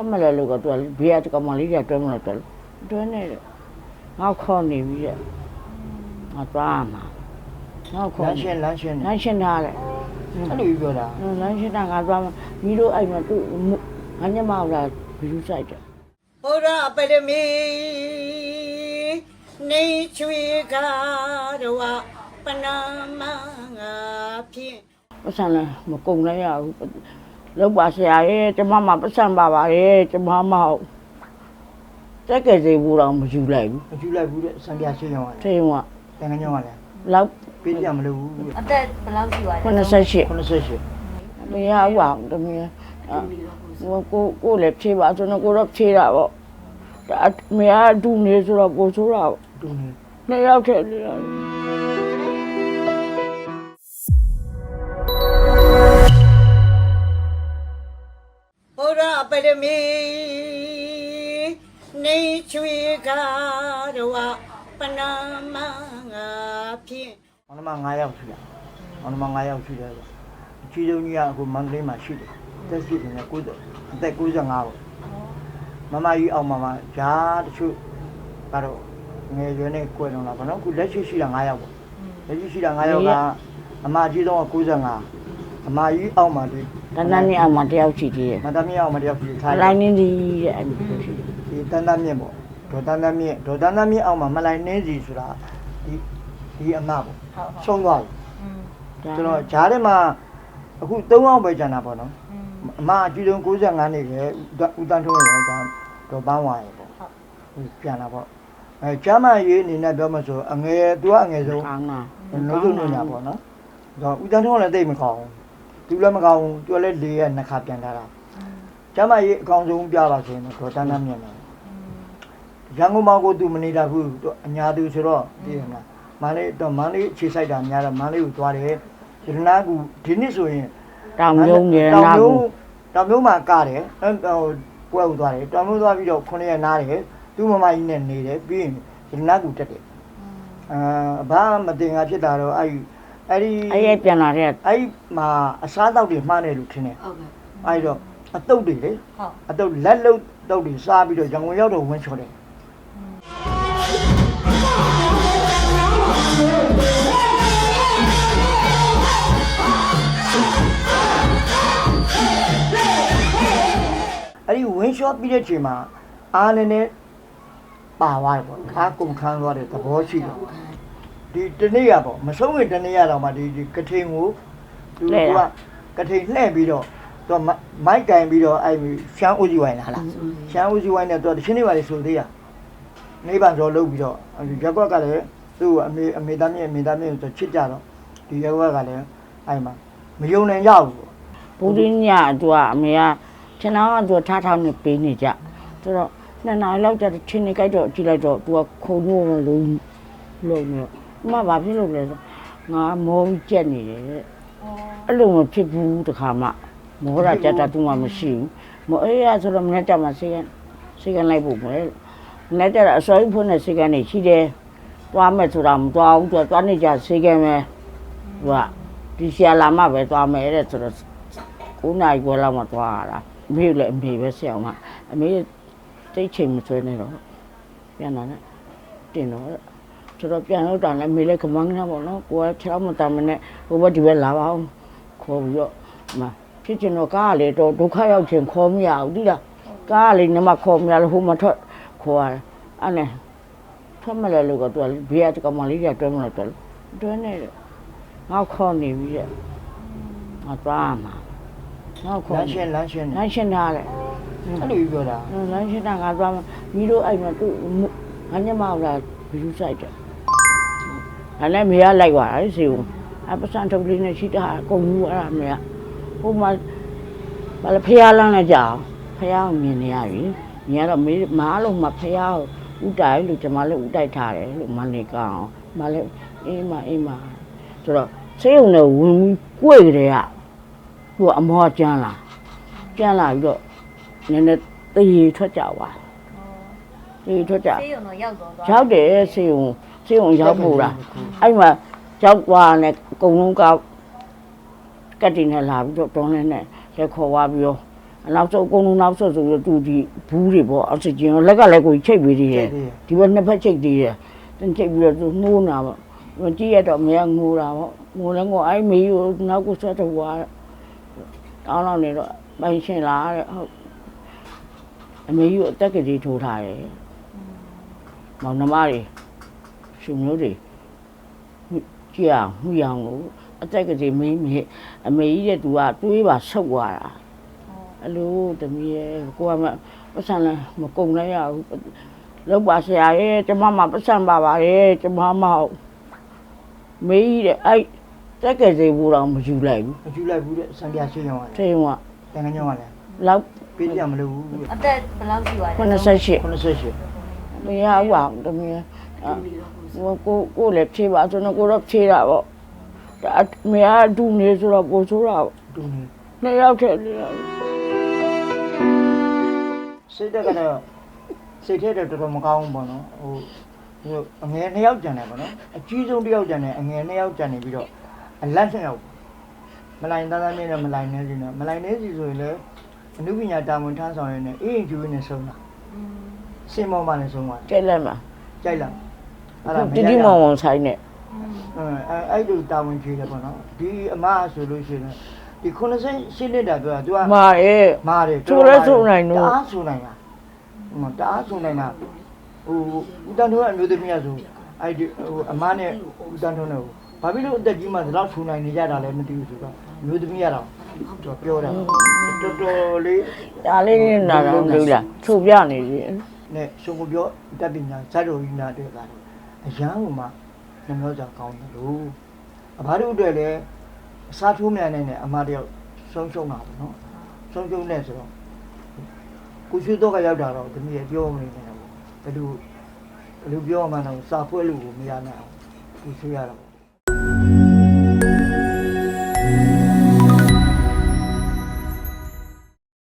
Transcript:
ထွက်မလဲလို့ကသူကဘေးကကောင်မလေးကတွဲမလို့တွဲလို့တွဲနေတယ်ငါခေါ်နေပြီတဲ့ငါသွားမှာငါခေါ်လမ်းရှင်းလမ်းရှင်းလမ်းရှင်းထားတယ်အဲ့လိုပြောတာလမ်းရှင်းတာငါသွားမှာမိတို့အဲ့မှာသူ့ငါညမလာဘီလူဆိုင်တယ်ဘုရားပရမီနေချွေကားတော့ပနာမငါဖြင့်ပတ်စံလည်းမကုန်လည်းရဘူး လောက်ပါဆရာရဲ့ကျမမပတ်စံပါပါရဲ့ကျမမဟုတ်တက်ကယ်စီဘူးတော့မယူလိုက်ဘူးမကျူလိုက်ဘူးတဲ့စံပြရှင်းရောင်းထိန်ကတယ်တန်ခါကြောင်းကလည်းလောက်ပေးပြမလို့ဘူးအသက်ဘယ်လောက်ရှိပါလဲ98 98မရဘူးပါတမီးဟိုကိုကိုလည်းဖြေပါဆိုတော့ကိုတော့ဖြေတာပေါ့ဒါမရအတူနေဆိုတော့ကိုဆိုးတာပေါ့တူနေနှစ်ယောက်ထဲနေရတယ်ဘု ရားပရမီနေချွေကားတော့ပနာမငါဖြင့်မောင်နှမ9ယောက်ရှိတာမောင်နှမ9ယောက်ရှိတယ်အချီတုံးကြီးကအခုမန္တလေးမှာရှိတယ်တက်ရှိတယ်90အသက်95ပေါ့မမကြီးအောင်မမဂျားတချို့ကတော့ငယ်ရွယ်နဲ့ကွယ်လွန်လာပါတော့အခုလက်ရှိရှိတာ9ယောက်ပေါ့လက်ရှိရှိတာ9ယောက်ကအမကြီးတော့95 အမကြီးအောင်မှာဒီ တန်းတန်းနဲ့အောင်မတယောက်ရှိသေးတယ် မတမီအောင်မတယောက်ကြီးထား လိုင်းနေဒီရဲ့အဲ့လိုရှိတယ် ဒီတန်းတန်းမြင့်ပေါ့ဒေါ်တန်းတန်းမြင့်ဒေါ်တန်းတန်းမြင့်အောင်မှာမလိုက်နှင်းစီဆိုတာဒီဒီအမပေါ့ ဟုတ်ဟုတ် ဆုံးသွားပြီ อืม ကျွန်တော်ဂျားထဲမှာအခု3အောင်ပဲကျန်တာပေါ့နော် อืม အမအကြီးဆုံး65နှစ်ပဲဦးတန်းထုံးရယ်ဒါတော့ပန်းဝါရယ်ပေါ့ ဟုတ် ပြန်လာပေါ့အဲကျမ်းမရေးအနေနဲ့ပြောမှဆိုအငယ်သူကအငယ်ဆုံး ကောင်းတာ လုံးစုံညညာပေါ့နော်တော့ဦးတန်းထုံးလည်းတိတ်မကောင်းဘူး သူလည်းမကောင်းဘူးသူလည်းလေးရက်နှစ်ခါပြန်လာတာကျမ်းမရေးအကောင်ဆုံးပြပါဆိုရင်တော့ဒေါ်တန်းတန်းမြင့်တယ်ရန်ကုန်မှာကိုသူမနေတာဘူးသူအညာသူဆိုတော့သိရမလားမန္တလေးတော့မန္တလေးခြေဆိုင်တာများတော့မန္တလေးကိုသွားတယ်ရတနာကူဒီနှစ်ဆိုရင်တောင်ယုံနေတောင်နာမျိုးဘူးတောင်မျိုးမှာကတယ်အဲဟိုပွဲကိုသွားတယ်တောင်မျိုးသွားပြီးတော့9ရက်နားတယ်သူ့မမကြီးနဲ့နေတယ်ပြီးရင်ရတနာကူတက်တယ်အာဘာမတင်ငါဖြစ်တာတော့အဲ့ဒီ အဲ့ဒီအဲ့ရပြန်လာတဲ့အဲ့ဒီမှာအစားတောက်တွေမှားနေလို့ထင်တယ်ဟုတ်ကဲ့အဲ့ဒီတော့အတုပ်တွေလေဟုတ်အတုပ်လက်လုံးတုပ်တွေစားပြီးတော့ရန်ကုန်ရောက်တော့ဝင်းချော်တယ်အဲ့ဒီဝင်းချော်ပြီးတဲ့ချိန်မှာအားနေနဲ့ပါသွားတယ်ပေါ့အားကုန်ခန်းသွားတဲ့သဘောရှိတယ် ဒီတနေ့ရပေါ့မဆုံးရင်တနေ့ရတော့မှဒီဒီကထိန်ကိုသူကကထိန်လှည့်ပြီးတော့သူကမိုက်ကင်ပြီးတော့အဲ့ရှမ်းဦးကြီးဝိုင်းလာလားရှမ်းဦးကြီးဝိုင်းနဲ့သူကတချင်းနေပါလေဆိုသေးရနေပါတော့လုပ်ပြီးတော့ရက်ကွက်ကလည်းသူ့အမေအမေသားမြင့်အမေသားမြင့်ဆိုချစ်ကြတော့ဒီရက်ကွက်ကလည်းအဲ့မှာမယုံနိုင်ကြဘူးပေါ့ဘူရင်းညသူကအမေကခြေနှောင်းကသူထားထောင်းနေပေးနေကြဆိုတော့နှစ်နာရီလောက်ကျတော့ချင်းနေကြိုက်တော့ကြည့်လိုက်တော့သူကခုံလို့မလို့လို့ နေမဘာဖြစ်လို့လဲဆိုငါမောကြက်နေတယ်တဲ့အဲ့လိုမဖြစ်ဘူးတခါမှမောရကြက်တာသူမှမရှိဘူးမအေးရဆိုတော့မနေ့ကမှစေကစေကလိုက်ဖို့ပဲမနေ့ကအစောကြီးဖွင့်တဲ့စေကနေရှိတယ်သွားမယ်ဆိုတာမသွားဘူးသူကသွားနေကြစေကမယ်သူကဒီဆရာလာမှပဲသွားမယ်တဲ့ဆိုတော့9နာရီခွဲလောက်မှသွားရတာအမေလည်းအမေပဲဆရာမအမေတိတ်ချိန်မဆွဲနေတော့ပြန်လာတယ်တင်တော့ ဆိုတော့ပြန်လို့တောင်လည်းအမေလည်းကမန်းနေပါတော့ကိုယ်က6မတမ်းမနဲ့ဟိုဘက်ဒီဘက်လာပါအောင်ခေါ်ပြီးတော့မဖြစ်ချင်တော့ကားလေတော့ဒုက္ခရောက်ချင်ခေါ်မရဘူးဒီလားကားလေနမခေါ်မရလို့ဟိုမထွက်ခေါ်ရတယ်အဲ့နဲ့ထွက်မလဲလို့ကသူကဘေးကကောင်မလေးကတွဲမလို့တွဲတွဲနေတယ်ငါခေါ်နေပြီတဲ့ငါသွားမှာငါခေါ်လမ်းရှင်းလမ်းရှင်းလမ်းရှင်းထားတယ်အဲ့လိုပြောတာလမ်းရှင်းတာငါသွားမှာမိတို့အဲ့မှာသူ့ငါညမလာဘီလူဆိုင်တယ် အဲ့လည်းမေကလိုက်သွားတယ်စီဦးအပစံထုတ်လေးနဲ့ရှိတာအကုန်ဘူးအဲ့ဒါမေကဟိုမှာဘာလဲဖះလမ်းနဲ့ကြာဖះကိုမြင်နေရပြီမြင်ရတော့မေမားလို့မဖះကိုဥတိုင်လို့ကျွန်မလည်းဥတိုက်ထားတယ်လို့မနေကောင်းမလည်းအေးမအေးမဆိုတော့စေုံနဲ့ဝင်ပြီးကိုယ်ကြတဲ့ကသူကအမောကျန်းလာကျန်းလာပြီးတော့နည်းနည်းတရေထွက်ကြပါတရေထွက်ကြဆေးရုံတော့ရောက်တော့သွားရောက်တယ် စေုံစေုံရောက်ဖို့လားအဲ့မှာရောက်သွားနဲ့အကုန်လုံးကကတ်တင်နဲ့လာပြီးတော့တွန်းလဲနဲ့လက်ခေါ်သွားပြီးတော့နောက်ဆုံးအကုန်လုံးနောက်ဆုံးဆိုတော့သူဒီဘူးတွေပေါ့အောက်ဆီဂျင်ကိုလက်ကလည်းကိုချိတ်ပြီးသေးတယ်ဒီဘက်နှစ်ဖက်ချိတ်သေးတယ်တင်ချိတ်ပြီးတော့သူနှိုးနာပေါ့မကြည့်ရတော့မရငိုတာပေါ့ငိုလည်းငိုအဲ့မေကြီးကိုနောက်ကိုဆက်တော့ွားတောင်းတော့နေတော့ပိုင်ရှင်လာတဲ့ဟုတ်အမေကြီးကိုအသက်ကလေးထိုးထားတယ်မောင်နှမတွေ ရှင်မျိုးတွေကြည့်အောင်မှုရအောင်လို့အသက်ကလေးမင်းမေအမေကြီးတဲ့သူကတွေးပါဆုပ်သွားတာအလိုတမီးရဲ့ကိုကမပတ်စံလည်းမကုန်လည်းရဘူးလောက်ပါဆရာရဲ့ကျမမပတ်စံပါပါရဲ့ကျမမဟုတ်မေးတဲ့အဲ့တက်ကယ်စီဘူးတော့မယူလိုက်ဘူးမကျူလိုက်ဘူးတဲ့စံပြရှင်းရောလေထိန်ကတန်ငညောင်းကလည်းလောက်ပေးပြမလို့ဘူးအသက်ဘယ်လောက်ရှိပါလဲ98 98မရဘူးအောင်တမီးရဲ့အဲ့ဟို ကိုကိုလည်းဖြေပါဆိုတော့ကိုတော့ဖြေတာပေါ့ဒါမရဒူနေဆိုတော့ပို့ဆိုးတာပေါ့တူနေနှစ်ယောက်ထက်လေးယောက်စိတ်တက်ကတော့စိတ်ထဲတော့တော်တော်မကောင်းဘူးပေါ့နော်ဟိုဟိုအငယ်နှစ်ယောက်ကြံတယ်ပေါ့နော်အကြီးဆုံးတစ်ယောက်ကြံတယ်အငယ်နှစ်ယောက်ကြံနေပြီးတော့အလတ်နှစ်ယောက်မလိုက်သားသားနဲ့မလိုက်နေစီနဲ့မလိုက်နေစီဆိုရင်လည်းအနုပညာတာဝန်ထမ်းဆောင်ရနေအေးကျူးနေဆုံးတာစင်မောမှလည်းဆုံးသွားကျက်လက်မှာကြိုက်လား အဲ့ဒါတိတိမောင်မောင်ဆိုင်နဲ့အဲအဲ့လိုတာဝန်ကြီးတယ်ပေါ့နော်ဒီအမဆိုလို့ရှိရင်ဒီ90ရှင်းနေတာပြောတာ तू ကမာရဲ့မာတယ်ဆိုလဲဆိုနိုင်တော့တအားဆိုနိုင်တာဟိုတအားဆိုနိုင်တာဟိုဦးတန်းထုံးကအမျိုးသမီးကဆိုအဲ့ဒီဟိုအမနဲ့ဦးတန်းထုံးနဲ့ဟိုဘာဖြစ်လို့အသက်ကြီးမှဒီလောက်ဆိုနိုင်နေကြတာလဲမသိဘူးဆိုတော့အမျိုးသမီးကတော့သူပြောတာတော်တော်လေးဒါလေးနဲ့နာတော့လို့လားချုပ်ပြနေပြီ နဲ့ရှင်ကိုပြောတက်ပညာဇတ်တော်ကြီးနာတဲ့တာ အရန်ဟိုမှာနှမျောကြကောင်းတယ်လို့အဘာတို့အတွက်လည်းအစားထိုးမြန်နေတဲ့အမတယောက်ဆုံးရှုံးတာပေါ့နော်ဆုံးရှုံးနေဆိုတော့ကိုရွှေတော့ကရောက်တာတော့တမီးရပြောမနေနဲ့ပေါ့ဘယ်လိုဘယ်လိုပြောမှန်းတော့စာဖွဲ့လို့ကိုမရနိုင်အောင်ကိုရွှေရတော့